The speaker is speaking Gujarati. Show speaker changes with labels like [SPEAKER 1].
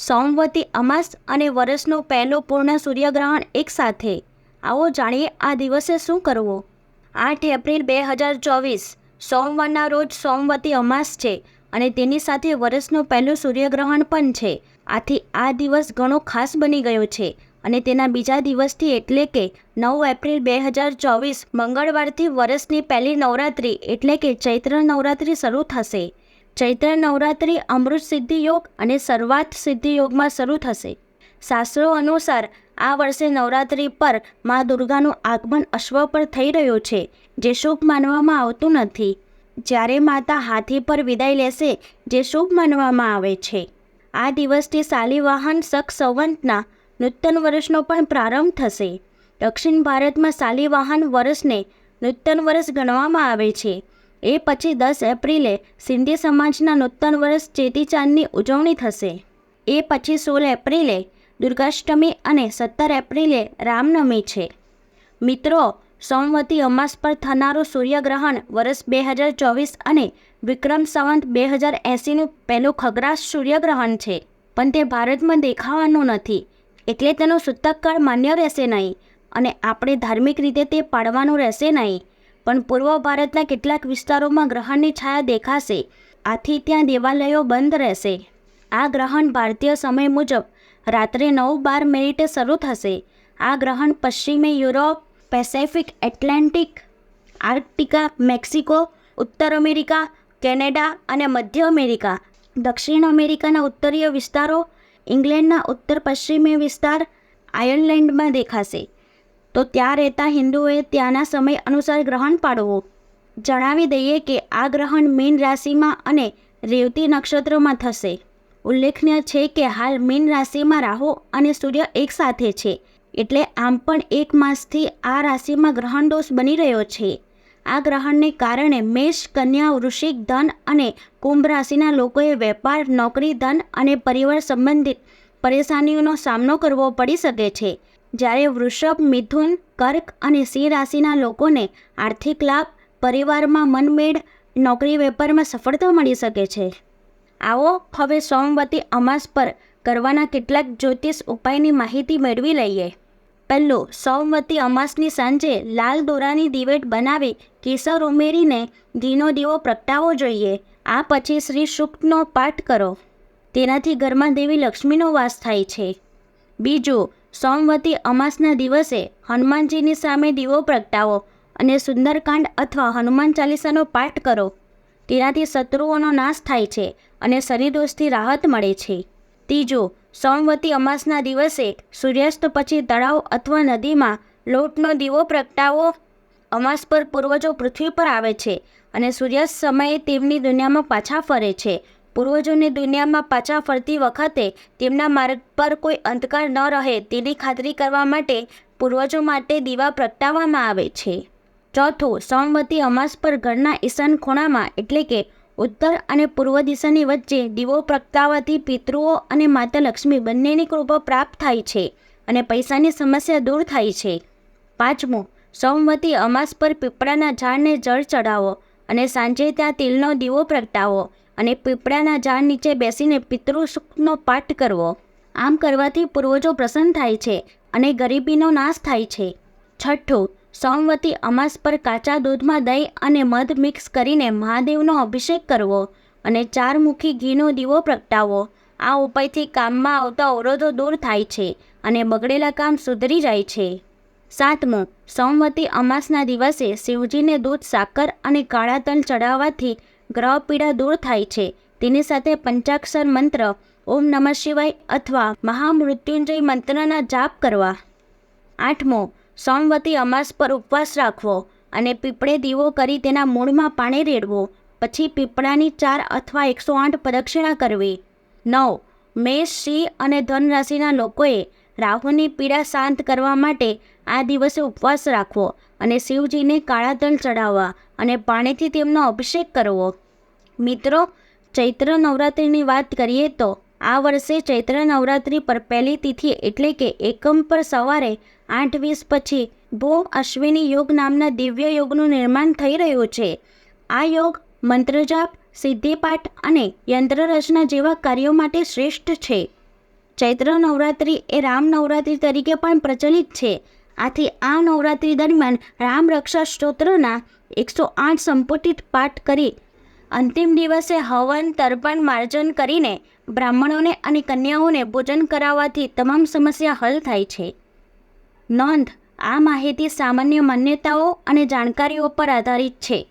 [SPEAKER 1] સોમવતી અમાસ અને વર્ષનો પહેલો પૂર્ણ સૂર્યગ્રહણ એકસાથે. આવો જાણીએ આ દિવસે શું કરવું? આઠ એપ્રિલ બે હજાર ચોવીસ, સોમવારના રોજ સોમવતી અમાસ છે અને તેની સાથે વરસનું પહેલું સૂર્યગ્રહણ પણ છે. આથી આ દિવસ ઘણો ખાસ બની ગયો છે અને તેના બીજા દિવસથી એટલે કે નવ એપ્રિલ બે હજાર ચોવીસ મંગળવારથી વર્ષની પહેલી નવરાત્રિ એટલે કે ચૈત્ર નવરાત્રિ શરૂ થશે. ચૈત્ર નવરાત્રિ અમૃત સિદ્ધિ યોગ અને સર્વાર્થ સિદ્ધિ યોગમાં શરૂ થશે. શાસ્ત્રો અનુસાર આ વર્ષે નવરાત્રિ પર મા દુર્ગાનું આગમન અશ્વ પર થઈ રહ્યું છે, જે શુભ માનવામાં આવતું નથી. જ્યારે માતા હાથી પર વિદાય લેશે, જે શુભ માનવામાં આવે છે. આ દિવસથી શાલિવાહન શક સંવંતના નૂતન વર્ષનો પણ પ્રારંભ થશે. દક્ષિણ ભારતમાં શાલિવાહન વર્ષને નૂતન વર્ષ ગણવામાં આવે છે. એ પછી દસ એપ્રિલે સિંધી સમાજના નૂતન વર્ષ ચેતીચાંદની ઉજવણી થશે. એ પછી સોળ એપ્રિલે દુર્ગાષ્ટમી અને સત્તર એપ્રિલે રામનવમી છે. મિત્રો, સોમવતી અમાસ પર થનારું સૂર્યગ્રહણ વર્ષ બે હજાર ચોવીસ અને વિક્રમ સંવંત બે હજાર એંસીનું પહેલું ખગરાશ સૂર્યગ્રહણ છે. પણ તે ભારતમાં દેખાવાનું નથી. એટલે તેનો સૂતકકાળ માન્ય રહેશે નહીં અને આપણે ધાર્મિક રીતે તે પાડવાનું રહેશે નહીં. પણ પૂર્વ ભારતના કેટલાક વિસ્તારોમાં ગ્રહણની છાયા દેખાશે. આથી ત્યાં દેવાલયો બંધ રહેશે. આ ગ્રહણ ભારતીય સમય મુજબ રાત્રે નવ બાર મિનિટે શરૂ થશે. આ ગ્રહણ પશ્ચિમી Europe, Pacific, Atlantic, Arctic, Mexico, ઉત્તર અમેરિકા, કેનેડા અને મધ્ય અમેરિકા, દક્ષિણ અમેરિકાના ઉત્તરીય વિસ્તારો, ઇંગ્લેન્ડના ઉત્તર પશ્ચિમી વિસ્તાર, આયર્લેન્ડમાં દેખાશે. તો ત્યાં રહેતા હિન્દુઓએ ત્યાંના સમય અનુસાર ગ્રહણ પાડવું. જણાવી દઈએ કે આ ગ્રહણ મીન રાશિમાં અને રેવતી નક્ષત્રમાં થશે. ઉલ્લેખનીય છે કે હાલ મીન રાશિમાં રાહુ અને સૂર્ય એકસાથે છે. એટલે આમ પણ એક માસથી આ રાશિમાં ગ્રહણ દોષ બની રહ્યો છે. આ ગ્રહણને કારણે મેષ, કન્યા, વૃશ્ચિક, ધન અને કુંભ રાશિના લોકોએ વેપાર, નોકરી, ધન અને પરિવાર સંબંધિત પરેશાનીઓનો સામનો કરવો પડી શકે છે. જ્યારે વૃષભ, મિથુન, કર્ક અને સિંહ રાશિના લોકોને આર્થિક લાભ, પરિવારમાં મનમેળ, નોકરી વેપારમાં સફળતા મળી શકે છે. આવો હવે સોમવતી અમાસ પર કરવાના કેટલાક જ્યોતિષ ઉપાયની માહિતી મેળવી લઈએ. પહેલું, સોમવતી અમાસની સાંજે લાલ દોરાની દિવેટ બનાવી કેસર ઉમેરીને ઘીનો દીવો પ્રગટાવવો જોઈએ. આ પછી શ્રી શુક્તનો પાઠ કરો. તેનાથી ઘરમાં દેવી લક્ષ્મીનો વાસ થાય છે. બીજું સોમવતી અમાસના દિવસે હનુમાનજીની સામે દીવો પ્રગટાવો અને સુંદરકાંડ અથવા હનુમાન ચાલીસાનો પાઠ કરો. તેનાથી શત્રુઓનો નાશ થાય છે અને શરીરદોષથી રાહત મળે છે. ત્રીજું, સોમવતી અમાસના દિવસે સૂર્યાસ્ત પછી તળાવ અથવા નદીમાં લોટનો દીવો પ્રગટાવો. અમાસ પર પૂર્વજો પૃથ્વી પર આવે છે અને સૂર્યાસ્ત સમયે તેમની દુનિયામાં પાછા ફરે છે પૂર્વજોની દુનિયામાં પાછા ફરતી વખતે તેમના માર્ગ પર કોઈ અંધકાર ન રહે તેની ખાતરી કરવા માટે પૂર્વજો માટે દીવા પ્રગટાવવામાં આવે છે. ચોથું, સોમવતી અમાસ પર ઘરના ઈશાન ખૂણામાં એટલે કે ઉત્તર અને પૂર્વ દિશાની વચ્ચે દીવો પ્રગટાવવાથી પિતૃઓ અને માતા લક્ષ્મી બંનેની કૃપા પ્રાપ્ત થાય છે અને પૈસાની સમસ્યા દૂર થાય છે. પાંચમું, સોમવતી અમાસ પર પીપળાના ઝાડને જળ ચડાવો અને સાંજે ત્યાં તિલનો દીવો પ્રગટાવો અને પીપળાના ઝાડ નીચે બેસીને પિતૃસુખનો પાઠ કરવો. આમ કરવાથી પૂર્વજો પ્રસન્ન થાય છે અને ગરીબીનો નાશ થાય છે. છઠ્ઠું, સોમવતી અમાસ પર કાચા દૂધમાં દહીં અને મધ મિક્સ કરીને મહાદેવનો અભિષેક કરવો અને ચારમુખી ઘીનો દીવો પ્રગટાવો આ ઉપાયથી કામમાં આવતા અવરોધો દૂર થાય છે અને બગડેલા કામ સુધરી જાય છે. સાતમું, સોમવતી અમાસના દિવસે શિવજીને દૂધ, સાકર અને કાળા તલ ચડાવવાથી ગ્રહ પીડા દૂર થાય છે. તેની સાથે પંચાક્ષર મંત્ર, ઓમ નમઃ શિવાય અથવા મહામૃત્યુંજય મંત્રના જાપ કરવા. આઠમો, સોમવતી અમાસ પર ઉપવાસ રાખવો અને પીપળે દીવો કરી તેના મૂળમાં પાણી રેડવો, પછી પીપળાની ચાર અથવા એકસો આઠ પ્રદક્ષિણા કરવી. નવ, મેષ, સિંહ અને ધન રાશિના લોકોએ રાહુની પીડા શાંત કરવા માટે આ દિવસે ઉપવાસ રાખવો અને શિવજીને કાળા તલ ચડાવવા અને પાણીથી તેમનો અભિષેક કરવો. મિત્રો, ચૈત્ર નવરાત્રિની વાત કરીએ તો આ વર્ષે ચૈત્ર નવરાત્રિ પર પહેલી તિથિ એટલે કે એકમ પર સવારે આઠ વીસ પછી ભો અશ્વિની યોગ નામના દિવ્ય યોગનું નિર્માણ થઈ રહ્યું છે. આ યોગ મંત્રજાપ, સિદ્ધિપાઠ અને યંત્રરચના જેવા કાર્યો માટે શ્રેષ્ઠ છે. ચૈત્ર નવરાત્રિ એ રામ નવરાત્રિ તરીકે પણ પ્રચલિત છે. આથી આ નવરાત્રિ દરમિયાન રામ રક્ષા સ્તોત્રના એકસો આઠ સંપુટિત પાઠ કરી અંતિમ દિવસે હવન, તર્પણ, માર્જન કરીને બ્રાહ્મણોને અને કન્યાઓને ભોજન કરાવવાથી તમામ સમસ્યા હલ થાય છે. નોંધ, આ માહિતી સામાન્ય માન્યતાઓ અને જાણકારીઓ પર આધારિત છે.